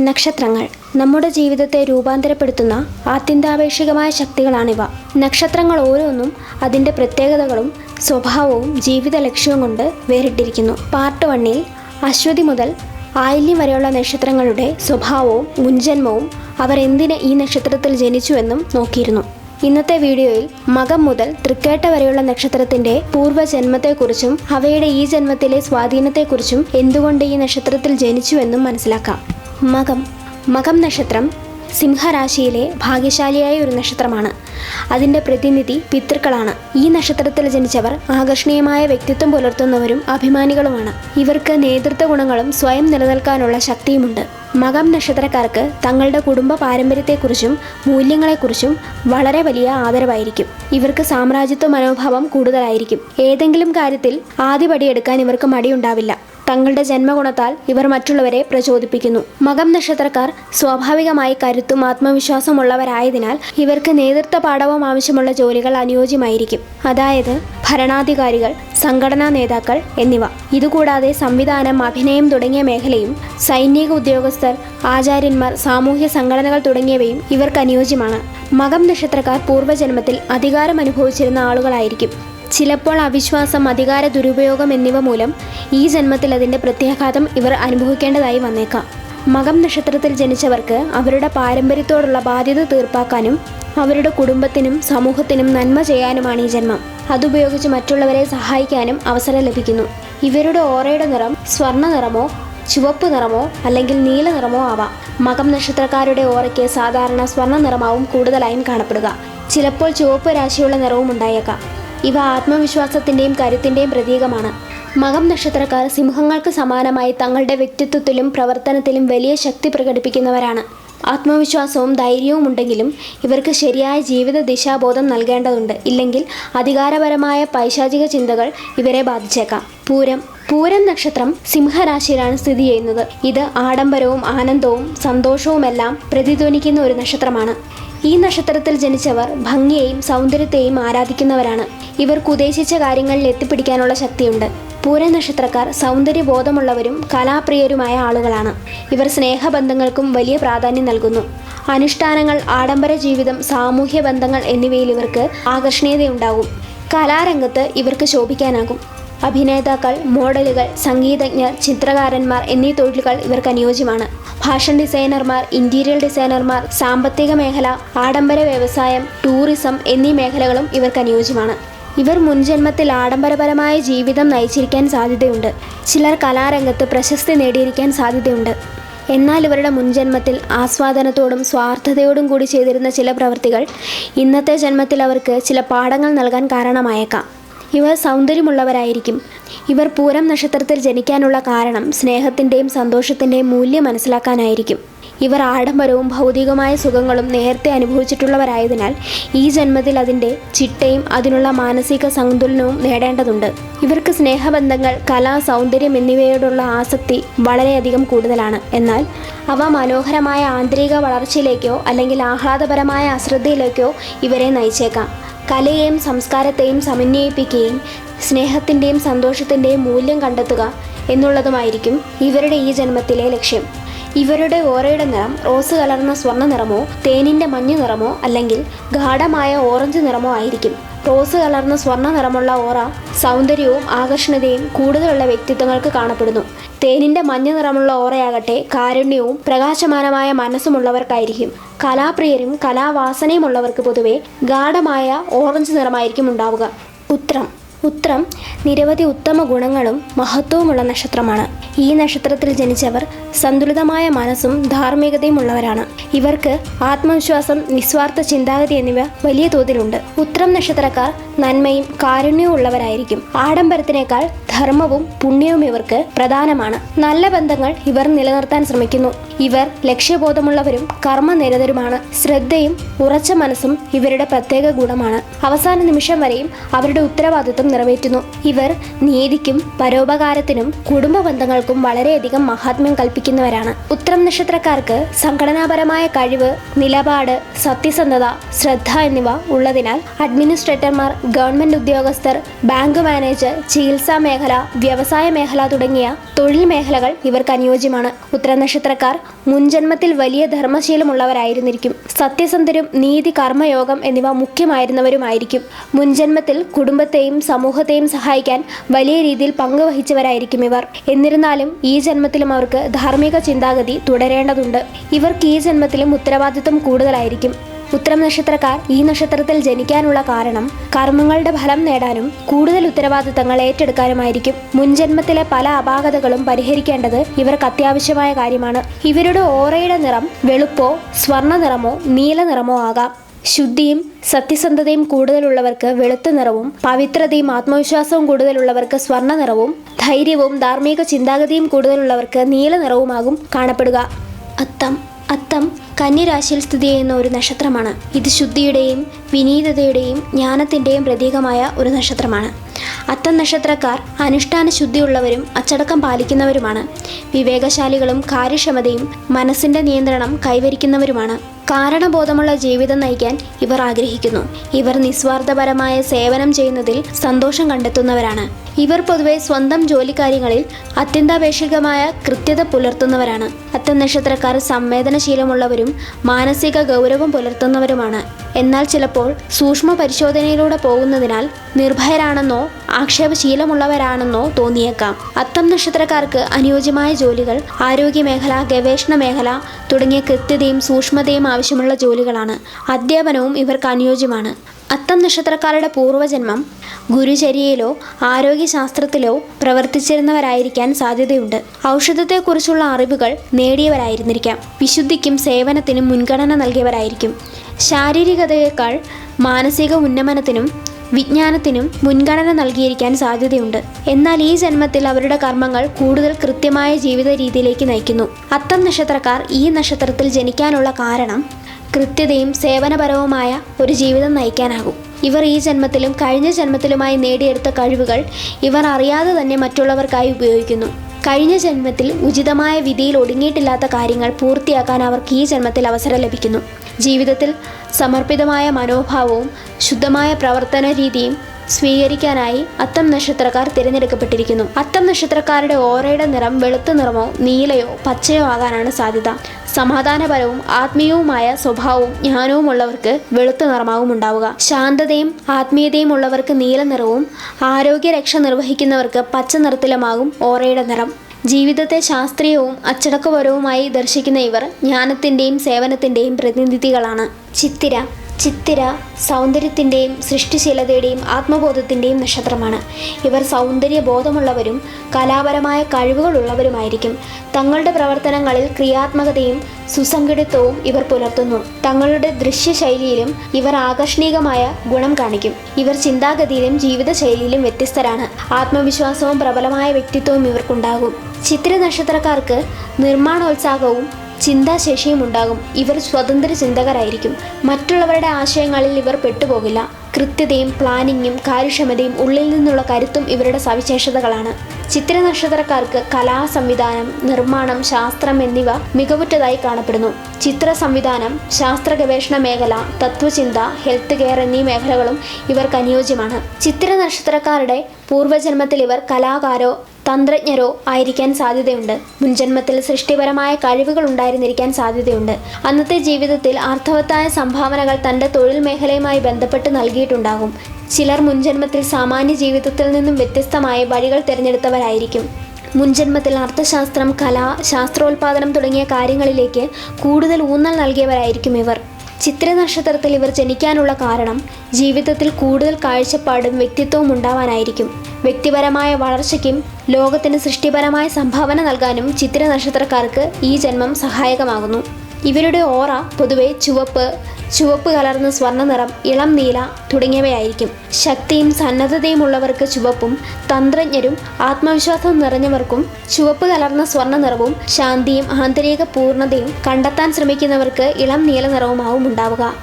നക്ഷത്രങ്ങൾ നമ്മുടെ ജീവിതത്തെ രൂപാന്തരപ്പെടുത്തുന്ന ആത്യന്താപേക്ഷികമായ ശക്തികളാണിവ. നക്ഷത്രങ്ങൾ ഓരോന്നും അതിന്റെ പ്രത്യേകതകളും സ്വഭാവവും ജീവിത ലക്ഷ്യവും കൊണ്ട് വേറിട്ടിരിക്കുന്നു. പാർട്ട് വണ്ണിൽ അശ്വതി മുതൽ ആയില്യം വരെയുള്ള നക്ഷത്രങ്ങളുടെ സ്വഭാവവും മുൻജന്മവും അവർ എന്തിന് ഈ നക്ഷത്രത്തിൽ ജനിച്ചുവെന്നും നോക്കിയിരുന്നു. ഇന്നത്തെ വീഡിയോയിൽ മകം മുതൽ തൃക്കേട്ട വരെയുള്ള നക്ഷത്രത്തിന്റെ പൂർവ ജന്മത്തെക്കുറിച്ചും അവയുടെ ഈ ജന്മത്തിലെ സ്വാധീനത്തെക്കുറിച്ചും എന്തുകൊണ്ട് ഈ നക്ഷത്രത്തിൽ ജനിച്ചുവെന്നും മനസ്സിലാക്കാം. മകം മകം നക്ഷത്രം സിംഹരാശിയിലെ ഭാഗ്യശാലിയായ ഒരു നക്ഷത്രമാണ്. അതിന്റെ പ്രതിനിധി പിതൃക്കളാണ്. ഈ നക്ഷത്രത്തിൽ ജനിച്ചവർ ആകർഷണീയമായ വ്യക്തിത്വം പുലർത്തുന്നവരും അഭിമാനികളുമാണ്. ഇവർക്ക് നേതൃത്വ ഗുണങ്ങളും സ്വയം നിലനിൽക്കാനുള്ള ശക്തിയുമുണ്ട്. മകം നക്ഷത്രക്കാർക്ക് തങ്ങളുടെ കുടുംബ പാരമ്പര്യത്തെക്കുറിച്ചും മൂല്യങ്ങളെക്കുറിച്ചും വളരെ വലിയ ആദരവായിരിക്കും. ഇവർക്ക് സാമ്രാജ്യത്വ മനോഭാവം കൂടുതലായിരിക്കും. ഏതെങ്കിലും കാര്യത്തിൽ ആദ്യപടിയെടുക്കാൻ ഇവർക്ക് മടിയുണ്ടാവില്ല. തങ്ങളുടെ ജന്മഗുണത്താൽ ഇവർ മറ്റുള്ളവരെ പ്രചോദിപ്പിക്കുന്നു. മകം നക്ഷത്രക്കാർ സ്വാഭാവികമായി കരുത്തും ആത്മവിശ്വാസമുള്ളവരായതിനാൽ ഇവർക്ക് നേതൃത്വ പാഠവും ആവശ്യമുള്ള ജോലികൾ അനുയോജ്യമായിരിക്കും. അതായത് ഭരണാധികാരികൾ സംഘടനാ നേതാക്കൾ എന്നിവ. ഇതുകൂടാതെ സംവിധാനം അഭിനയം തുടങ്ങിയ മേഖലയും സൈനിക ഉദ്യോഗസ്ഥർ ആചാര്യന്മാർ സാമൂഹ്യ സംഘടനകൾ തുടങ്ങിയവയും ഇവർക്ക് അനുയോജ്യമാണ്. മകം നക്ഷത്രക്കാർ പൂർവജന്മത്തിൽ അധികാരം അനുഭവിച്ചിരുന്ന ആളുകളായിരിക്കും. ചിലപ്പോൾ അവിശ്വാസം അധികാര ദുരുപയോഗം എന്നിവ മൂലം ഈ ജന്മത്തിൽ അതിന്റെ പ്രത്യാഘാതം ഇവർ അനുഭവിക്കേണ്ടതായി വന്നേക്കാം. മകം നക്ഷത്രത്തിൽ ജനിച്ചവർക്ക് അവരുടെ പാരമ്പര്യത്തോടുള്ള ബാധ്യത തീർപ്പാക്കാനും അവരുടെ കുടുംബത്തിനും സമൂഹത്തിനും നന്മ ചെയ്യാനുമാണ് ഈ ജന്മം. അതുപയോഗിച്ച് മറ്റുള്ളവരെ സഹായിക്കാനും അവസരം ലഭിക്കുന്നു. ഇവരുടെ ഓറയുടെ നിറം സ്വർണ നിറമോ ചുവപ്പ് നിറമോ അല്ലെങ്കിൽ നീല നിറമോ ആവാം. മകം നക്ഷത്രക്കാരുടെ ഓറയ്ക്ക് സാധാരണ സ്വർണ നിറമാവും കൂടുതലായും കാണപ്പെടുക. ചിലപ്പോൾ ചുവപ്പ് രാശിയുള്ള നിറവും ഉണ്ടായേക്കാം. ഇവ ആത്മവിശ്വാസത്തിന്റെയും കരുത്തിന്റെയും പ്രതീകമാണ്. മകം നക്ഷത്രക്കാർ സിംഹങ്ങൾക്ക് സമാനമായി തങ്ങളുടെ വ്യക്തിത്വത്തിലും പ്രവർത്തനത്തിലും വലിയ ശക്തി പ്രകടിപ്പിക്കുന്നവരാണ്. ആത്മവിശ്വാസവും ധൈര്യവും ഉണ്ടെങ്കിലും ഇവർക്ക് ശരിയായ ജീവിത ദിശാബോധം നൽകേണ്ടതുണ്ട്. ഇല്ലെങ്കിൽ അധികാരപരമായ പൈശാചിക ചിന്തകൾ ഇവരെ ബാധിച്ചേക്കാം. പൂരം. പൂരം നക്ഷത്രം സിംഹരാശിയിലാണ് സ്ഥിതി ചെയ്യുന്നത്. ഇത് ആഡംബരവും ആനന്ദവും സന്തോഷവുമെല്ലാം പ്രതിധ്വനിക്കുന്ന ഒരു നക്ഷത്രമാണ്. ഈ നക്ഷത്രത്തിൽ ജനിച്ചവർ ഭംഗിയെയും സൗന്ദര്യത്തെയും ആരാധിക്കുന്നവരാണ്. ഇവർക്ക് ഉദ്ദേശിച്ച കാര്യങ്ങളിൽ എത്തിപ്പിടിക്കാനുള്ള ശക്തിയുണ്ട്. പൂര നക്ഷത്രക്കാർ സൗന്ദര്യബോധമുള്ളവരും കലാപ്രിയരുമായ ആളുകളാണ്. ഇവർ സ്നേഹബന്ധങ്ങൾക്കും വലിയ പ്രാധാന്യം നൽകുന്നു. അനുഷ്ഠാനങ്ങൾ ആഡംബര ജീവിതം സാമൂഹ്യ ബന്ധങ്ങൾ എന്നിവയിൽ ഇവർക്ക് ആകർഷണീയതയുണ്ടാകും. കലാരംഗത്ത് ഇവർക്ക് ശോഭിക്കാനാകും. അഭിനേതാക്കൾ മോഡലുകൾ സംഗീതജ്ഞർ ചിത്രകാരന്മാർ എന്നീ തൊഴിലുകൾ ഇവർക്ക് അനുയോജ്യമാണ്. ഫാഷൻ ഡിസൈനർമാർ ഇന്റീരിയർ ഡിസൈനർമാർ സാമ്പത്തിക മേഖല ആഡംബര വ്യവസായം ടൂറിസം എന്നീ മേഖലകളും ഇവർക്ക് അനുയോജ്യമാണ്. ഇവർ മുൻജന്മത്തിൽ ആഡംബരപരമായ ജീവിതം നയിച്ചിരിക്കാൻ സാധ്യതയുണ്ട്. ചിലർ കലാരംഗത്ത് പ്രശസ്തി നേടിയിരിക്കാൻ സാധ്യതയുണ്ട്. എന്നാൽ ഇവരുടെ മുൻജന്മത്തിൽ ആസ്വാദനത്തോടും സ്വാർത്ഥതയോടും കൂടി ചെയ്തിരുന്ന ചില പ്രവൃത്തികൾ ഇന്നത്തെ ജന്മത്തിൽ അവർക്ക് ചില പാഠങ്ങൾ നൽകാൻ കാരണമായേക്കാം. ഇവർ സൗന്ദര്യമുള്ളവരായിരിക്കും. ഇവർ പൂരം നക്ഷത്രത്തിൽ ജനിക്കാനുള്ള കാരണം സ്നേഹത്തിന്റെയും സന്തോഷത്തിന്റെയും മൂല്യം മനസ്സിലാക്കാനായിരിക്കും. ഇവർ ആഡംബരവും ഭൗതികമായ സുഖങ്ങളും നേരത്തെ അനുഭവിച്ചിട്ടുള്ളവരായതിനാൽ ഈ ജന്മത്തിൽ അതിന്റെ ചിട്ടയും അതിനുള്ള മാനസിക സന്തുലനവും നേടേണ്ടതുണ്ട്. ഇവർക്ക് സ്നേഹബന്ധങ്ങൾ കല സൗന്ദര്യം എന്നിവയോടുള്ള ആസക്തി വളരെയധികം കൂടുതലാണ്. എന്നാൽ അവ മനോഹരമായ ആന്തരിക വളർച്ചയിലേക്കോ അല്ലെങ്കിൽ ആഹ്ലാദപരമായ അശ്രദ്ധയിലേക്കോ ഇവരെ നയിച്ചേക്കാം. കലയെയും സംസ്കാരത്തെയും സമന്വയിപ്പിക്കുകയും സ്നേഹത്തിന്റെയും സന്തോഷത്തിന്റെയും മൂല്യം കണ്ടെത്തുക എന്നുള്ളതുമായിരിക്കും ഇവരുടെ ഈ ജന്മത്തിലെ ലക്ഷ്യം. ഇവരുടെ ഓറയുടെ നിറം റോസ് കലർന്ന സ്വർണ നിറമോ തേനിന്റെ മഞ്ഞ നിറമോ അല്ലെങ്കിൽ ഗാഠമായ ഓറഞ്ച് നിറമോ ആയിരിക്കും. റോസ് കലർന്ന സ്വർണ നിറമുള്ള ഓറ സൗന്ദര്യവും ആകർഷണതയും കൂടുതലുള്ള വ്യക്തിത്വങ്ങൾക്ക് കാണപ്പെടുന്നു. തേനിന്റെ മഞ്ഞ നിറമുള്ള ഓറയാകട്ടെ കാരുണ്യവും പ്രകാശമാനമായ മനസ്സുമുള്ളവർക്കായിരിക്കും. കലാപ്രിയരും കലാവാസനയുമുള്ളവർക്ക് പൊതുവെ ഗാഠമായ ഓറഞ്ച് നിറമായിരിക്കും ഉണ്ടാവുക. ഉത്രം. ഉത്രം നിരവധി ഉത്തമ ഗുണങ്ങളും മഹത്വവുമുള്ള നക്ഷത്രമാണ്. ഈ നക്ഷത്രത്തിൽ ജനിച്ചവർ സന്തുലിതമായ മനസ്സും ധാർമ്മികതയും ഉള്ളവരാണ് ഇവർക്ക് ആത്മവിശ്വാസം നിസ്വാർത്ഥ ചിന്താഗതി എന്നിവ വലിയ തോതിലുണ്ട്. ഉത്രം നക്ഷത്രക്കാർ നന്മയും കാരുണ്യവും ഉള്ളവരായിരിക്കും. ആഡംബരത്തിനേക്കാൾ ധർമ്മവും പുണ്യവും ഇവർക്ക് പ്രധാനമാണ്. നല്ല ബന്ധങ്ങൾ ഇവർ നിലനിർത്താൻ ശ്രമിക്കുന്നു. ഇവർ ലക്ഷ്യബോധമുള്ളവരും കർമ്മനിരതരുമാണ്. ശ്രദ്ധയും ഉറച്ച മനസ്സും ഇവരുടെ പ്രത്യേക ഗുണമാണ്. അവസാന നിമിഷം വരെയും അവരുടെ ഉത്തരവാദിത്വം നിറവേറ്റുന്നു. ഇവർ നീതിക്കും പരോപകാരത്തിനും കുടുംബ ബന്ധങ്ങൾക്കും വളരെയധികം മഹാത്മ്യം കൽപ്പിക്കുന്നവരാണ്. ഉത്തരം നക്ഷത്രക്കാർക്ക് സംഘടനാപരമായ കഴിവ് നിലപാട് സത്യസന്ധത ശ്രദ്ധ എന്നിവ ഉള്ളതിനാൽ അഡ്മിനിസ്ട്രേറ്റർമാർ ഗവൺമെന്റ് ഉദ്യോഗസ്ഥർ ബാങ്ക് മാനേജർ ചികിത്സാ മേഖല വ്യവസായ മേഖല തുടങ്ങിയ തൊഴിൽ മേഖലകൾ ഇവർക്ക് അനുയോജ്യമാണ്. ഉത്തര നക്ഷത്രക്കാർ മുൻജന്മത്തിൽ വലിയ ധർമ്മശീലമുള്ളവരായിരുന്നിരിക്കും. സത്യസന്ധരും നീതി കർമ്മയോഗം എന്നിവ മുഖ്യമായിരുന്നവരുമായിരിക്കും. മുൻജന്മത്തിൽ കുടുംബത്തെയും സമൂഹത്തെയും സഹായിക്കാൻ വലിയ രീതിയിൽ പങ്കുവഹിച്ചവരായിരിക്കും ഇവർ. എന്നിരുന്നാലും ഈ ജന്മത്തിലും അവർക്ക് ധാർമ്മിക ചിന്താഗതി തുടരേണ്ടതുണ്ട്. ഇവർക്ക് ഈ ജന്മത്തിലും ഉത്തരവാദിത്വം കൂടുതലായിരിക്കും. ഉത്തരം നക്ഷത്രക്കാർ ഈ നക്ഷത്രത്തിൽ ജനിക്കാനുള്ള കാരണം കർമ്മങ്ങളുടെ ഫലം നേടാനും കൂടുതൽ ഉത്തരവാദിത്തങ്ങൾ ഏറ്റെടുക്കാനുമായിരിക്കും. മുൻജന്മത്തിലെ പല അപാകതകളും പരിഹരിക്കേണ്ടത് ഇവർക്ക് അത്യാവശ്യമായ കാര്യമാണ്. ഇവരുടെ ഓറയുടെ നിറം വെളുപ്പോ സ്വർണ നിറമോ നീല നിറമോ ആകാം. ശുദ്ധിയും സത്യസന്ധതയും കൂടുതലുള്ളവർക്ക് വെളുത്ത നിറവും പവിത്രതയും ആത്മവിശ്വാസവും കൂടുതലുള്ളവർക്ക് സ്വർണ നിറവും ധൈര്യവും ധാർമ്മിക ചിന്താഗതിയും കൂടുതലുള്ളവർക്ക് നീല നിറവുമാകും കാണപ്പെടുക. അത്തം അത്തം. കന്യരാശിയിൽ സ്ഥിതി ചെയ്യുന്ന ഒരു നക്ഷത്രമാണ്. ഇത് ശുദ്ധിയുടെയും വിനീതതയുടെയും ജ്ഞാനത്തിന്റെയും പ്രതീകമായ ഒരു നക്ഷത്രമാണ്. അത്തം നക്ഷത്രക്കാർ അനുഷ്ഠാന ശുദ്ധിയുള്ളവരും അച്ചടക്കം പാലിക്കുന്നവരുമാണ്. വിവേകശാലികളും കാര്യക്ഷമതയും മനസ്സിന്റെ നിയന്ത്രണം കൈവരിക്കുന്നവരുമാണ്. കാരണബോധമുള്ള ജീവിതം നയിക്കാൻ ഇവർ ആഗ്രഹിക്കുന്നു. ഇവർ നിസ്വാർത്ഥപരമായ സേവനം ചെയ്യുന്നതിൽ സന്തോഷം കണ്ടെത്തുന്നവരാണ്. ഇവർ പൊതുവെ സ്വന്തം ജോലിക്കാര്യങ്ങളിൽ അത്യന്താപേക്ഷികമായ കൃത്യത പുലർത്തുന്നവരാണ്. അത്തം നക്ഷത്രക്കാർ സംവേദനശീലമുള്ളവരും മാനസിക ഗൗരവം പുലർത്തുന്നവരുമാണ്. എന്നാൽ ചിലപ്പോൾ സൂക്ഷ്മ പരിശോധനയിലൂടെ പോകുന്നതിനാൽ നിർഭയരാണെന്നോ ആക്ഷേപശീലമുള്ളവരാണെന്നോ തോന്നിയേക്കാം. അത്തം നക്ഷത്രക്കാർക്ക് അനുയോജ്യമായ ജോലികൾ ആരോഗ്യമേഖല ഗവേഷണ മേഖല തുടങ്ങിയ കൃത്യതയും സൂക്ഷ്മതയും ആവശ്യമുള്ള ജോലികളാണ്. അധ്യാപനവും ഇവർക്ക് അനുയോജ്യമാണ്. അത്തം നക്ഷത്രക്കാരുടെ പൂർവജന്മം ഗുരുചര്യയിലോ ആരോഗ്യശാസ്ത്രത്തിലോ പ്രവർത്തിച്ചിരുന്നവരായിരിക്കാൻ സാധ്യതയുണ്ട്. ഔഷധത്തെക്കുറിച്ചുള്ള അറിവുകൾ നേടിയവരായിരുന്നിരിക്കാം. വിശുദ്ധിക്കും സേവനത്തിനും മുൻഗണന നൽകിയവരായിരിക്കും. ശാരീരികതയേക്കാൾ മാനസിക ഉന്നമനത്തിനും വിജ്ഞാനത്തിനും മുൻഗണന നൽകിയിരിക്കാൻ സാധ്യതയുണ്ട്. എന്നാൽ ഈ ജന്മത്തിൽ അവരുടെ കർമ്മങ്ങൾ കൂടുതൽ കൃത്യമായ ജീവിത രീതിയിലേക്ക് നയിക്കുന്നു. അത്തം നക്ഷത്രക്കാർ ഈ നക്ഷത്രത്തിൽ ജനിക്കാനുള്ള കാരണം കൃത്യതയും സേവനപരവുമായ ഒരു ജീവിതം നയിക്കാനാകും. ഇവർ ഈ ജന്മത്തിലും കഴിഞ്ഞ ജന്മത്തിലുമായി നേടിയെടുത്ത കഴിവുകൾ ഇവർ അറിയാതെ തന്നെ മറ്റുള്ളവർക്കായി ഉപയോഗിക്കുന്നു. കഴിഞ്ഞ ജന്മത്തിൽ ഉചിതമായ വിധിയിൽ ഒടുങ്ങിയിട്ടില്ലാത്ത കാര്യങ്ങൾ പൂർത്തിയാക്കാൻ അവർക്ക് ഈ ജന്മത്തിൽ അവസരം ലഭിക്കുന്നു. ജീവിതത്തിൽ സമർപ്പിതമായ മനോഭാവവും ശുദ്ധമായ പ്രവർത്തന രീതിയും സ്വീകരിക്കാനായി അത്തം നക്ഷത്രക്കാർ തിരഞ്ഞെടുക്കപ്പെട്ടിരിക്കുന്നു. അത്തം നക്ഷത്രക്കാരുടെ ഓറയുടെ നിറം വെളുത്ത നിറമോ നീലയോ പച്ചയോ ആകാനാണ് സാധ്യത. സമാധാനപരവും ആത്മീയവുമായ സ്വഭാവവും ജ്ഞാനവും ഉള്ളവർക്ക് വെളുത്ത നിറമാവും ഉണ്ടാവുക. ശാന്തതയും ആത്മീയതയും ഉള്ളവർക്ക് നീല നിറവും ആരോഗ്യരക്ഷ നിർവഹിക്കുന്നവർക്ക് പച്ച നിറത്തിലുമാകും ഓറയുടെ നിറം. ജീവിതത്തെ ശാസ്ത്രീയവും അച്ചടക്കപരവുമായി ദർശിക്കുന്ന ഇവർ ജ്ഞാനത്തിന്റെയും സേവനത്തിന്റെയും പ്രതിനിധികളാണ്. ചിത്തിര ചിത്തിര സൗന്ദര്യത്തിന്റെയും സൃഷ്ടിശീലതയുടെയും ആത്മബോധത്തിന്റെയും നക്ഷത്രമാണ്. ഇവർ സൗന്ദര്യബോധമുള്ളവരും കലാപരമായ കഴിവുകളുള്ളവരുമായിരിക്കും. തങ്ങളുടെ പ്രവർത്തനങ്ങളിൽ ക്രിയാത്മകതയും സുസംഘടിതവും ഇവർ പുലർത്തുന്നു. തങ്ങളുടെ ദൃശ്യശൈലിയിലും ഇവർ ആകർഷണീയമായ ഗുണം കാണിക്കും. ഇവർ ചിന്താഗതിയിലും ജീവിതശൈലിയിലും വ്യത്യസ്തരാണ്. ആത്മവിശ്വാസവും പ്രബലമായ വ്യക്തിത്വവും ഇവർക്കുണ്ടാകും. ചിത്ര നക്ഷത്രക്കാർക്ക് നിർമ്മാണോത്സാഹവും ചിന്താശേഷിയും ഉണ്ടാകും ഇവർ സ്വതന്ത്ര ചിന്തകരായിരിക്കും. മറ്റുള്ളവരുടെ ആശയങ്ങളിൽ ഇവർ പെട്ടുപോകില്ല. കൃത്യതയും പ്ലാനിങ്ങും കാര്യക്ഷമതയും ഉള്ളിൽ നിന്നുള്ള കരുത്തും ഇവരുടെ സവിശേഷതകളാണ്. ചിത്ര നക്ഷത്രക്കാർക്ക് കലാ സംവിധാനം നിർമ്മാണം ശാസ്ത്രം എന്നിവ മികവുറ്റതായി കാണപ്പെടുന്നു. ചിത്ര സംവിധാനം ശാസ്ത്ര ഗവേഷണ മേഖല തത്വചിന്ത ഹെൽത്ത് കെയർ എന്നീ മേഖലകളും ഇവർക്ക് അനുയോജ്യമാണ്. ചിത്ര നക്ഷത്രക്കാരുടെ പൂർവജന്മത്തിൽ ഇവർ കലാകാരോ തന്ത്രജ്ഞരോ ആയിരിക്കാൻ സാധ്യതയുണ്ട്. മുൻജന്മത്തിൽ സൃഷ്ടിപരമായ കഴിവുകൾ ഉണ്ടായിരുന്നിരിക്കാൻ സാധ്യതയുണ്ട്. അന്നത്തെ ജീവിതത്തിൽ അർത്ഥവത്തായ സംഭാവനകൾ തന്റെ തൊഴിൽ മേഖലയുമായി ബന്ധപ്പെട്ട് നൽകിയിട്ടുണ്ടാകും. ചിലർ മുൻജന്മത്തിൽ സാമാന്യ ജീവിതത്തിൽ നിന്നും വ്യത്യസ്തമായ വഴികൾ തിരഞ്ഞെടുത്തവരായിരിക്കും. മുൻജന്മത്തിൽ അർത്ഥശാസ്ത്രം കല ശാസ്ത്രോൽപാദനം തുടങ്ങിയ കാര്യങ്ങളിലേക്ക് കൂടുതൽ ഊന്നൽ നൽകിയവരായിരിക്കും ഇവർ. ചിത്ര നക്ഷത്രത്തിൽ ഇവർ ജനിക്കാനുള്ള കാരണം ജീവിതത്തിൽ കൂടുതൽ കാഴ്ചപ്പാടും വ്യക്തിത്വവും ഉണ്ടാവാനായിരിക്കും. വ്യക്തിപരമായ വളർച്ചയ്ക്കും ലോകത്തിന് സൃഷ്ടിപരമായ സംഭാവന നൽകാനും ചിത്ര നക്ഷത്രക്കാർക്ക് ഈ ജന്മം സഹായകമാകുന്നു. ഇവരുടെ ഓറ പൊതുവെ ചുവപ്പ് ചുവപ്പ് കലർന്ന സ്വർണ നിറം ഇളം നീല തുടങ്ങിയവയായിരിക്കും. ശക്തിയും സന്നദ്ധതയും ഉള്ളവർക്ക് ചുവപ്പും തന്ത്രജ്ഞരും ആത്മവിശ്വാസം നിറഞ്ഞവർക്കും ചുവപ്പ് കലർന്ന സ്വർണ നിറവും ശാന്തിയും ആന്തരിക പൂർണതയും കണ്ടെത്താൻ ശ്രമിക്കുന്നവർക്ക് ഇളം നീല നിറവുമാവും ഉണ്ടാവുക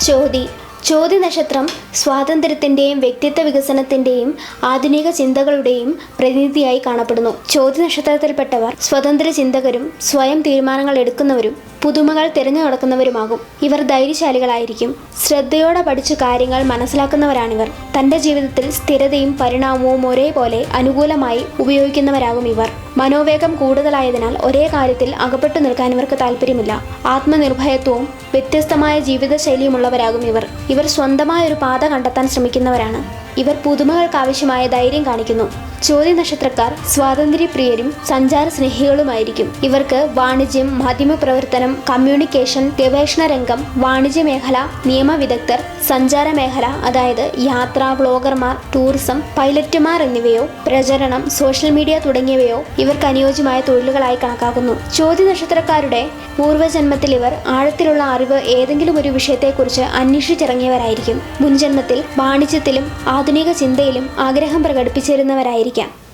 ചോതി ചോദ്യ നക്ഷത്രം സ്വാതന്ത്ര്യത്തിന്റെയും വ്യക്തിത്വ വികസനത്തിന്റെയും ആധുനിക ചിന്തകളുടെയും പ്രതിനിധിയായി കാണപ്പെടുന്നു. ചോദ്യ നക്ഷത്രത്തിൽപ്പെട്ടവർ സ്വതന്ത്ര ചിന്തകരും സ്വയം തീരുമാനങ്ങൾ എടുക്കുന്നവരും പുതുമകൾ തിരഞ്ഞു നടക്കുന്നവരുമാകും. ഇവർ ധൈര്യശാലികളായിരിക്കും. ശ്രദ്ധയോടെ പഠിച്ച് കാര്യങ്ങൾ മനസ്സിലാക്കുന്നവരാണിവർ. തന്റെ ജീവിതത്തിൽ സ്ഥിരതയും പരിണാമവും ഒരേപോലെ അനുകൂലമായി ഉപയോഗിക്കുന്നവരാകും ഇവർ. മനോവേഗം കൂടുതലായതിനാൽ ഒരേ കാര്യത്തിൽ അകപ്പെട്ടു നിൽക്കാൻ ഇവർക്ക് താല്പര്യമില്ല ആത്മനിർഭയത്വവും വ്യത്യസ്തമായ ജീവിതശൈലിയുമുള്ളവരാകും ഇവർ. ഇവർ സ്വന്തമായ ഒരു പാത കണ്ടെത്താൻ ശ്രമിക്കുന്നവരാണ്. ഇവർ പുതുമകൾക്കാവശ്യമായ ധൈര്യം കാണിക്കുന്നു. ചോദ്യ നക്ഷത്രക്കാർ സ്വാതന്ത്ര്യപ്രിയരും സഞ്ചാര സ്നേഹികളുമായിരിക്കും ഇവർക്ക് വാണിജ്യം മാധ്യമപ്രവർത്തനം കമ്മ്യൂണിക്കേഷൻ ഗവേഷണ രംഗം വാണിജ്യ മേഖല നിയമവിദഗ്ധർ സഞ്ചാര മേഖല അതായത് യാത്ര വ്ളോഗർമാർ ടൂറിസം പൈലറ്റുമാർ എന്നിവയോ പ്രചരണം സോഷ്യൽ മീഡിയ തുടങ്ങിയവയോ ഇവർക്ക് അനുയോജ്യമായ തൊഴിലുകളായി കണക്കാക്കുന്നു. ചോദ്യ നക്ഷത്രക്കാരുടെ പൂർവജന്മത്തിൽ ഇവർ ആഴത്തിലുള്ള അറിവ് ഏതെങ്കിലും ഒരു വിഷയത്തെക്കുറിച്ച് അന്വേഷിച്ചിറങ്ങിയവരായിരിക്കും. മുൻജന്മത്തിൽ വാണിജ്യത്തിലും ആധുനിക ചിന്തയിലും ആഗ്രഹം പ്രകടിപ്പിച്ചിരുന്നവരായിരിക്കാം.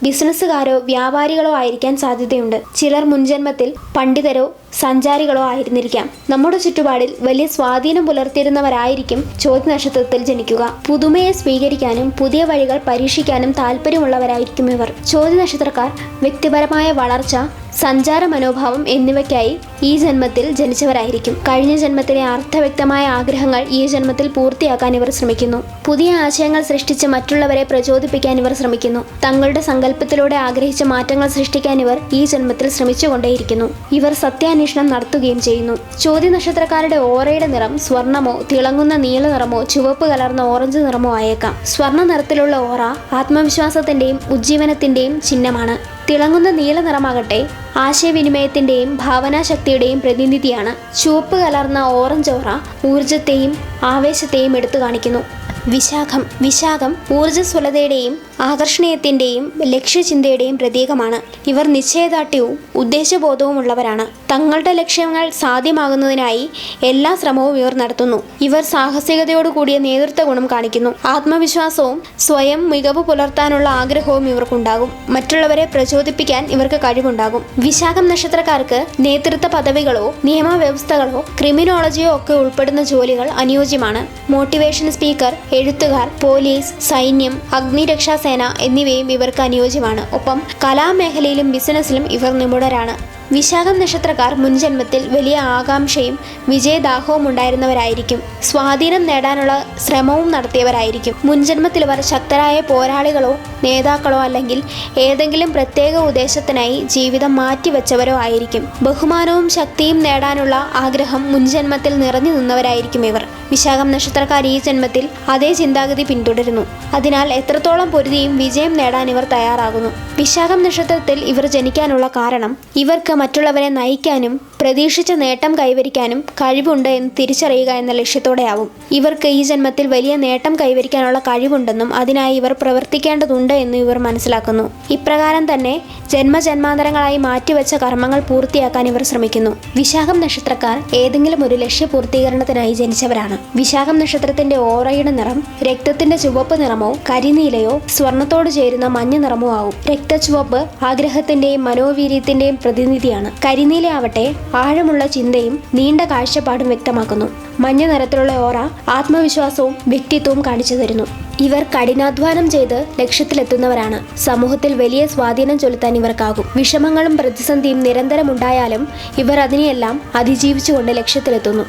ബിസിനസ്സുകാരോ വ്യാപാരികളോ ആയിരിക്കാൻ സാധ്യതയുണ്ട്. ചിലർ മുൻജന്മത്തിൽ പണ്ഡിതരോ സഞ്ചാരികളോ ആയിരുന്നിരിക്കാം. നമ്മുടെ ചുറ്റുപാടിൽ വലിയ സ്വാധീനം പുലർത്തിയിരുന്നവരായിരിക്കും ചോദ്യ നക്ഷത്രത്തിൽ ജനിക്കുക. പുതുമയെ സ്വീകരിക്കാനും പുതിയ വഴികൾ പരീക്ഷിക്കാനും താല്പര്യമുള്ളവരായിരിക്കും ഇവർ. ചോദ്യ നക്ഷത്രക്കാർ വ്യക്തിപരമായ വളർച്ച സഞ്ചാര മനോഭാവം എന്നിവയ്ക്കായി ഈ ജന്മത്തിൽ ജനിച്ചവരായിരിക്കും. കഴിഞ്ഞ ജന്മത്തിലെ അർത്ഥവ്യക്തമായ ആഗ്രഹങ്ങൾ ഈ ജന്മത്തിൽ പൂർത്തിയാക്കാൻ ഇവർ ശ്രമിക്കുന്നു. പുതിയ ആശയങ്ങൾ സൃഷ്ടിച്ച് മറ്റുള്ളവരെ പ്രചോദിപ്പിക്കാൻ ഇവർ ശ്രമിക്കുന്നു. തങ്ങളുടെ സങ്കല്പത്തിലൂടെ ആഗ്രഹിച്ച മാറ്റങ്ങൾ സൃഷ്ടിക്കാൻ ഇവർ ഈ ജന്മത്തിൽ ശ്രമിച്ചുകൊണ്ടേയിരിക്കുന്നു. ഇവർ സത്യാന്വേഷണം നടത്തുകയും ചെയ്യുന്നു. ചോദ്യ നക്ഷത്രക്കാരുടെ ഓറയുടെ നിറം സ്വർണമോ തിളങ്ങുന്ന നീല നിറമോ ചുവപ്പ് കലർന്ന ഓറഞ്ച് നിറമോ ആയേക്കാം. സ്വർണ നിറത്തിലുള്ള ഓറ ആത്മവിശ്വാസത്തിന്റെയും ഉജ്ജീവനത്തിന്റെയും ചിഹ്നമാണ്. തിളങ്ങുന്ന നീല നിറമാകട്ടെ ആശയവിനിമയത്തിന്റെയും ഭാവനാശക്തിയുടെയും പ്രതിനിധിയാണ്. ചുവപ്പ് കലർന്ന ഓറഞ്ച് ഓറ ഊർജത്തെയും ആവേശത്തെയും എടുത്തു കാണിക്കുന്നു. വിശാഖം വിശാഖം ഊർജസ്വലതയുടെയും ആകർഷണീയത്തിന്റെയും ലക്ഷ്യചിന്തയുടെയും പ്രതീകമാണ്. ഇവർ നിശ്ചയദാർഢ്യവും ഉദ്ദേശബോധവും ഉള്ളവരാണ് തങ്ങളുടെ ലക്ഷ്യങ്ങൾ സാധ്യമാകുന്നതിനായി എല്ലാ ശ്രമവും ഇവർ നടത്തുന്നു. ഇവർ സാഹസികതയോടുകൂടിയ നേതൃത്വ ഗുണം കാണിക്കുന്നു. ആത്മവിശ്വാസവും സ്വയം മികവ് പുലർത്താനുള്ള ആഗ്രഹവും ഇവർക്കുണ്ടാകും. മറ്റുള്ളവരെ പ്രചോദിപ്പിക്കാൻ ഇവർക്ക് കഴിവുണ്ടാകും. വിശാഖം നക്ഷത്രക്കാർക്ക് നേതൃത്വ പദവികളോ നിയമവ്യവസ്ഥകളോ ക്രിമിനോളജിയോ ഒക്കെ ഉൾപ്പെടുന്ന ജോലികൾ അനുയോജ്യമാണ്. മോട്ടിവേഷൻ സ്പീക്കർ എഴുത്തുകാർ പോലീസ് സൈന്യം അഗ്നിരക്ഷാസേന എന്നിവയും ഇവർക്ക് അനുയോജ്യമാണ്. ഒപ്പം കലാമേഖലയിലും ബിസിനസ്സിലും ഇവർ നിപുണരാണ്. വിശാഖം നക്ഷത്രക്കാർ മുൻജന്മത്തിൽ വലിയ ആകാംക്ഷയും വിജയദാഹവും ഉണ്ടായിരുന്നവരായിരിക്കും സ്വാധീനം നേടാനുള്ള ശ്രമവും നടത്തിയവരായിരിക്കും. മുൻജന്മത്തിൽ ഇവർ ശക്തരായ പോരാളികളോ നേതാക്കളോ അല്ലെങ്കിൽ ഏതെങ്കിലും പ്രത്യേക ഉദ്ദേശത്തിനായി ജീവിതം മാറ്റിവെച്ചവരോ ആയിരിക്കും. ബഹുമാനവും ശക്തിയും നേടാനുള്ള ആഗ്രഹം മുൻജന്മത്തിൽ നിറഞ്ഞു നിന്നവരായിരിക്കും ഇവർ. വിശാഖം നക്ഷത്രക്കാർ ഈ ജന്മത്തിൽ അതേ ചിന്താഗതി പിന്തുടരുന്നു. അതിനാൽ എത്രത്തോളം പൊരുതിയും വിജയം നേടാൻ ഇവർ തയ്യാറാകുന്നു. വിശാഖം നക്ഷത്രത്തിൽ ഇവർ ജനിക്കാനുള്ള കാരണം ഇവർക്ക് മറ്റുള്ളവരെ നയിക്കാനും പ്രതീക്ഷിച്ച നേട്ടം കൈവരിക്കാനും കഴിവുണ്ട് എന്ന് തിരിച്ചറിയുക എന്ന ലക്ഷ്യത്തോടെയാവും. ഇവർക്ക് ഈ ജന്മത്തിൽ വലിയ നേട്ടം കൈവരിക്കാനുള്ള കഴിവുണ്ടെന്നും അതിനായി ഇവർ പ്രവർത്തിക്കേണ്ടതുണ്ട് എന്നും ഇവർ മനസ്സിലാക്കുന്നു. ഇപ്രകാരം തന്നെ ജന്മജന്മാന്തരങ്ങളായി മാറ്റിവെച്ച കർമ്മങ്ങൾ പൂർത്തിയാക്കാൻ ഇവർ ശ്രമിക്കുന്നു. വിശാഖം നക്ഷത്രക്കാർ ഏതെങ്കിലും ഒരു ലക്ഷ്യ പൂർത്തീകരണത്തിനായി ജനിച്ചവരാണ്. വിശാഖം നക്ഷത്രത്തിന്റെ ഓറയുടെ നിറം രക്തത്തിന്റെ ചുവപ്പ് നിറമോ കരിനീലയോ സ്വർണത്തോട് ചേരുന്ന മഞ്ഞ നിറമോ ആവും. രക്തചുവപ്പ് ആഗ്രഹത്തിന്റെയും മനോവീര്യത്തിന്റെയും പ്രതിനിധിയാണ്. കരിനീല ആവട്ടെ ആഴമുള്ള ചിന്തയും നീണ്ട കാഴ്ചപ്പാടും വ്യക്തമാക്കുന്നു. മഞ്ഞ നിറത്തിലുള്ള ഓറ ആത്മവിശ്വാസവും വ്യക്തിത്വവും കാണിച്ചു തരുന്നു. ഇവർ കഠിനാധ്വാനം ചെയ്ത് ലക്ഷ്യത്തിലെത്തുന്നവരാണ്. സമൂഹത്തിൽ വലിയ സ്വാധീനം ചെലുത്താൻ ഇവർക്കാകും. വിഷമങ്ങളും പ്രതിസന്ധിയും നിരന്തരം ഉണ്ടായാലും ഇവർ അതിനെയെല്ലാം അതിജീവിച്ചുകൊണ്ട് ലക്ഷ്യത്തിലെത്തുന്നു.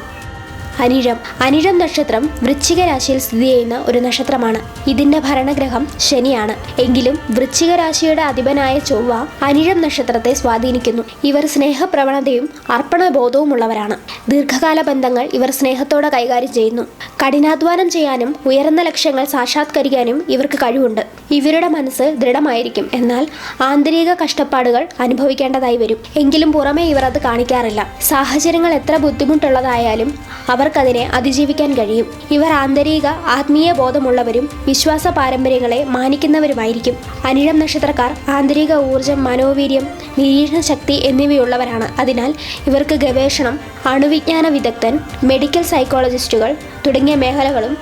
അനിഴം. അനിഴം നക്ഷത്രം വൃശ്ചിക രാശിയിൽ സ്ഥിതി ചെയ്യുന്ന ഒരു നക്ഷത്രമാണ്. ഇതിന്റെ ഭരണഗ്രഹം ശനിയാണ്. എങ്കിലും വൃശ്ചിക രാശിയുടെ അധിപനായ ചൊവ്വ അനിഴം നക്ഷത്രത്തെ സ്വാധീനിക്കുന്നു. ഇവർ സ്നേഹപ്രവണതയും അർപ്പണബോധവും ഉള്ളവരാണ് ദീർഘകാല ബന്ധങ്ങൾ ഇവർ സ്നേഹത്തോടെ കൈകാര്യം ചെയ്യുന്നു. കഠിനാധ്വാനം ചെയ്യാനും ഉയർന്ന ലക്ഷ്യങ്ങൾ സാക്ഷാത്കരിക്കാനും ഇവർക്ക് കഴിവുണ്ട്. ഇവരുടെ മനസ്സ് ദൃഢമായിരിക്കും. എന്നാൽ ആന്തരിക കഷ്ടപ്പാടുകൾ അനുഭവിക്കേണ്ടതായി വരും. എങ്കിലും പുറമേ ഇവർ അത് കാണിക്കാറില്ല. സാഹചര്യങ്ങൾ എത്ര ബുദ്ധിമുട്ടുള്ളതായാലും അവർക്കതിനെ അതിജീവിക്കാൻ കഴിയും. ഇവർ ആന്തരിക ആത്മീയ ബോധമുള്ളവരും വിശ്വാസ പാരമ്പര്യങ്ങളെ മാനിക്കുന്നവരുമായിരിക്കും. അനിഴം നക്ഷത്രക്കാർ ആന്തരിക ഊർജം മനോവീര്യം നിരീക്ഷണ ശക്തി എന്നിവയുള്ളവരാണ്. അതിനാൽ ഇവർക്ക് ഗവേഷണം അണുവിജ്ഞാന വിദഗ്ധൻ മെഡിക്കൽ സൈക്കോളജിസ്റ്റുകൾ തുടങ്ങിയ മേഖലകളും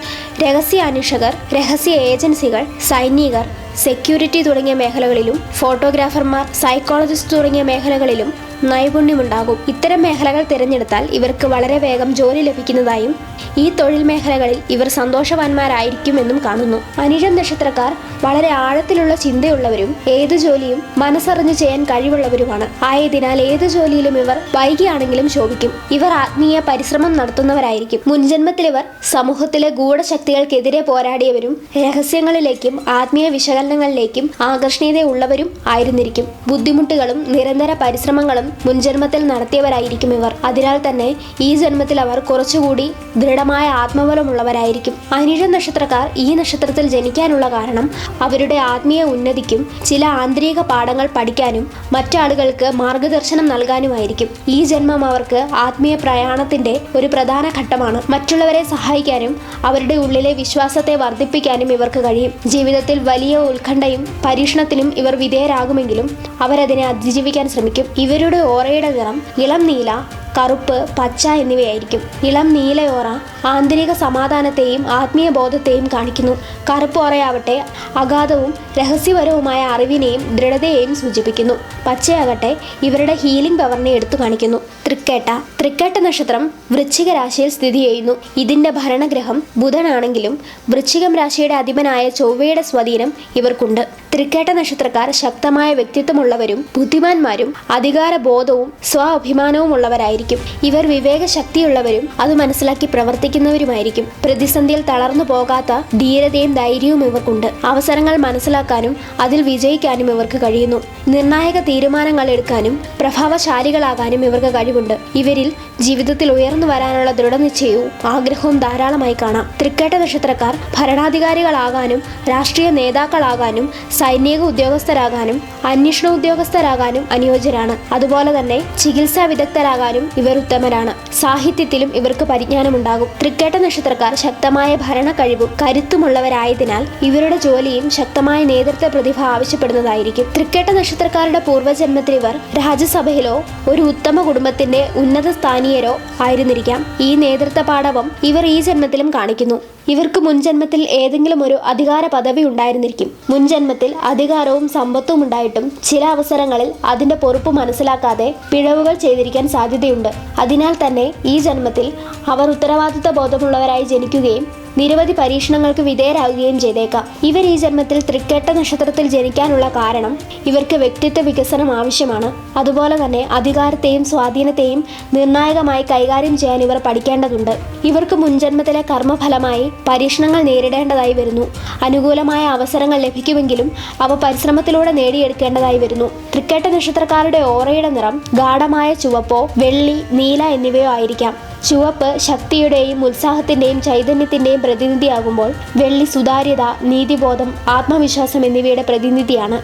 രഹസ്യ അന്വേഷകർ രഹസ്യ ഏജൻസികൾ സൈനികർ സെക്യൂരിറ്റി തുടങ്ങിയ മേഖലകളിലും ഫോട്ടോഗ്രാഫർമാർ സൈക്കോളജിസ്റ്റ് തുടങ്ങിയ മേഖലകളിലും നൈപുണ്യമുണ്ടാകും. ഇത്തരം മേഖലകൾ തിരഞ്ഞെടുത്താൽ ഇവർക്ക് വളരെ വേഗം ജോലി ലഭിക്കുന്നതായും ഈ തൊഴിൽ മേഖലകളിൽ ഇവർ സന്തോഷവാന്മാരായിരിക്കുമെന്നും കാണുന്നു. അനിഴം നക്ഷത്രക്കാർ വളരെ ആഴത്തിലുള്ള ചിന്തയുള്ളവരും ഏത് ജോലിയും മനസ്സറിഞ്ഞു ചെയ്യാൻ കഴിവുള്ളവരുമാണ്. ആയതിനാൽ ഏത് ജോലിയിലും ഇവർ വൈകിയാണെങ്കിലും ശോഭിക്കും. ഇവർ ആത്മീയ പരിശ്രമം നടത്തുന്നവരായിരിക്കും. മുൻജന്മത്തിൽ ഇവർ സമൂഹത്തിലെ ഗൂഢശക്തികൾക്കെതിരെ പോരാടിയവരും രഹസ്യങ്ങളിലേക്കും ആത്മീയ വിശകലനങ്ങളിലേക്കും ആകർഷണീയതയുള്ളവരും ആയിരുന്നിരിക്കും. ബുദ്ധിമുട്ടുകളും നിരന്തര പരിശ്രമങ്ങളും മുൻജന്മത്തിൽ നടത്തിയവരായിരിക്കും ഇവർ. അതിനാൽ തന്നെ ഈ ജന്മത്തിൽ അവർ കുറച്ചുകൂടി ദൃഢമായ ആത്മബലമുള്ളവരായിരിക്കും. അനിഴ നക്ഷത്രക്കാർ ഈ നക്ഷത്രത്തിൽ ജനിക്കാനുള്ള കാരണം അവരുടെ ആത്മീയ ഉന്നതിക്കും ചില ആന്തരിക പാഠങ്ങൾ പഠിക്കാനും മറ്റാളുകൾക്ക് മാർഗദർശനം നൽകാനുമായിരിക്കും. ഈ ജന്മം അവർക്ക് ആത്മീയ പ്രയാണത്തിന്റെ ഒരു പ്രധാന ഘട്ടമാണ്. മറ്റുള്ളവരെ സഹായിക്കാനും അവരുടെ ഉള്ളിലെ വിശ്വാസത്തെ വർദ്ധിപ്പിക്കാനും ഇവർക്ക് കഴിയും. ജീവിതത്തിൽ വലിയ ഉത്കണ്ഠയും പരീക്ഷണത്തിനും ഇവർ വിധേയരാകുമെങ്കിലും അവരതിനെ അതിജീവിക്കാൻ ശ്രമിക്കും. ഇവരുടെ ഓറയുടെ നിറം ഇളം നീല കറുപ്പ് പച്ച എന്നിവയായിരിക്കും. ഇളം നീലയോറ ആന്തരിക സമാധാനത്തെയും ആത്മീയ ബോധത്തെയും കാണിക്കുന്നു. കറുപ്പ് ഓറയാവട്ടെ അഗാധവും രഹസ്യപരവുമായ അറിവിനെയും ദൃഢതയെയും സൂചിപ്പിക്കുന്നു. പച്ചയാകട്ടെ ഇവരുടെ ഹീലിംഗ് പവറിനെ എടുത്തു കാണിക്കുന്നു. തൃക്കേട്ട തൃക്കേട്ട നക്ഷത്രം വൃശ്ചിക രാശിയിൽ സ്ഥിതി ചെയ്യുന്നു. ഇതിന്റെ ഭരണഗ്രഹം ബുധനാണെങ്കിലും വൃശ്ചികം രാശിയുടെ അധിപനായ ചൊവ്വയുടെ സ്വാധീനം ഇവർക്കുണ്ട്. തൃക്കേട്ട നക്ഷത്രക്കാർ ശക്തമായ വ്യക്തിത്വമുള്ളവരും ബുദ്ധിമാന്മാരും അധികാരബോധവും സ്വ അഭിമാനവും ഉള്ളവരായിരിക്കും ഇവർ വിവേക ശക്തിയുള്ളവരും അത് മനസ്സിലാക്കി പ്രവർത്തിക്കുന്നവരുമായിരിക്കും. പ്രതിസന്ധിയിൽ തളർന്നു പോകാത്ത ധീരതയും ധൈര്യവും ഇവർക്കുണ്ട്. അവസരങ്ങൾ മനസ്സിലാക്കാനും അതിൽ വിജയിക്കാനും ഇവർക്ക് കഴിയുന്നു. നിർണായക തീരുമാനങ്ങൾ എടുക്കാനും പ്രഭാവശാലികളാകാനും ഇവർക്ക് കഴിവുണ്ട്. ഇവരിൽ ജീവിതത്തിൽ ഉയർന്നു വരാനുള്ള ദൃഢനിശ്ചയവും ആഗ്രഹവും ധാരാളമായി കാണാം. തൃക്കേട്ട നക്ഷത്രക്കാർ ഭരണാധികാരികളാകാനും രാഷ്ട്രീയ നേതാക്കളാകാനും സൈനിക ഉദ്യോഗസ്ഥരാകാനും അന്വേഷണ ഉദ്യോഗസ്ഥരാകാനും അനുയോജ്യരാണ്. അതുപോലെ തന്നെ ചികിത്സാ വിദഗ്ധരാകാനും ഇവർ ഉത്തമരാണ്. സാഹിത്യത്തിലും ഇവർക്ക് പരിജ്ഞാനമുണ്ടാകും. തൃക്കേട്ട നക്ഷത്രക്കാർ ശക്തമായ ഭരണ കഴിവും കരുത്തുമുള്ളവരായതിനാൽ ഇവരുടെ ജോലിയും ശക്തമായ നേതൃത്വ പ്രതിഭ ആവശ്യപ്പെടുന്നതായിരിക്കും. തൃക്കേട്ട നക്ഷത്രക്കാരുടെ പൂർവജന്മത്തിൽ ഇവർ രാജ്യസഭയിലോ ഒരു ഉത്തമ കുടുംബത്തിന്റെ ഉന്നത സ്ഥാനീയരോ ആയിരുന്നിരിക്കാം. ഈ നേതൃത്വ പാടവം ഇവർ ഈ ജന്മത്തിലും കാണിക്കുന്നു. ഇവർക്ക് മുൻജന്മത്തിൽ ഏതെങ്കിലും ഒരു അധികാര പദവി ഉണ്ടായിരുന്നിരിക്കും. മുൻജന്മത്തിൽ അധികാരവും സമ്പത്തും ഉണ്ടായിട്ടും ചില അവസരങ്ങളിൽ അതിന്റെ പൊറുപ്പ് മനസ്സിലാക്കാതെ പിഴവുകൾ ചെയ്തിരിക്കാൻ സാധ്യതയുണ്ട്. അതിനാൽ തന്നെ ഈ ജന്മത്തിൽ അവർ ഉത്തരവാദിത്വ ബോധമുള്ളവരായി ജനിക്കുകയും നിരവധി പരീക്ഷണങ്ങൾക്ക് വിധേയരാകുകയും ചെയ്തേക്കാം. ഇവർ ഈ ജന്മത്തിൽ തൃക്കേട്ട നക്ഷത്രത്തിൽ ജനിക്കാനുള്ള കാരണം ഇവർക്ക് വ്യക്തിത്വ വികസനം ആവശ്യമാണ്. അതുപോലെ തന്നെ അധികാരത്തെയും സ്വാധീനത്തെയും നിർണായകമായി കൈകാര്യം ചെയ്യാൻ ഇവർ പഠിക്കേണ്ടതുണ്ട്. ഇവർക്ക് മുൻജന്മത്തിലെ കർമ്മഫലമായി പരീക്ഷണങ്ങൾ നേരിടേണ്ടതായി വരുന്നു. അനുകൂലമായ അവസരങ്ങൾ ലഭിക്കുമെങ്കിലും അവ പരിശ്രമത്തിലൂടെ നേടിയെടുക്കേണ്ടതായി വരുന്നു. തൃക്കേട്ട നക്ഷത്രക്കാരുടെ ഓറയുടെ നിറം ഗാഠമായ ചുവപ്പോ വെള്ളി നീല എന്നിവയോ ആയിരിക്കാം. ചുവപ്പ് ശക്തിയുടെയും ഉത്സാഹത്തിന്റെയും ചൈതന്യത്തിന്റെയും പ്രതിനിധിയാകുമ്പോൾ വെള്ളി സുതാര്യത നീതിബോധം ആത്മവിശ്വാസം എന്നിവയുടെ പ്രതിനിധിയാണ്.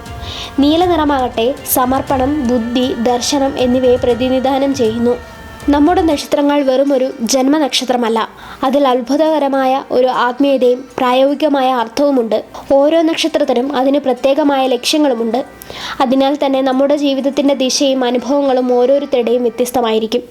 നീല നിറമാകട്ടെ സമർപ്പണം ബുദ്ധി ദർശനം എന്നിവയെ പ്രതിനിധാനം ചെയ്യുന്നു. നമ്മുടെ നക്ഷത്രങ്ങൾ വെറും ഒരു ജന്മനക്ഷത്രമല്ല. അതിൽ അത്ഭുതകരമായ ഒരു ആത്മീയതയും പ്രായോഗികമായ അർത്ഥവുമുണ്ട്. ഓരോ നക്ഷത്രത്തിനും അതിന് പ്രത്യേകമായ ലക്ഷ്യങ്ങളുമുണ്ട്. അതിനാൽ തന്നെ നമ്മുടെ ജീവിതത്തിന്റെ ദിശയും അനുഭവങ്ങളും ഓരോരുത്തരുടെയും വ്യത്യസ്തമായിരിക്കും.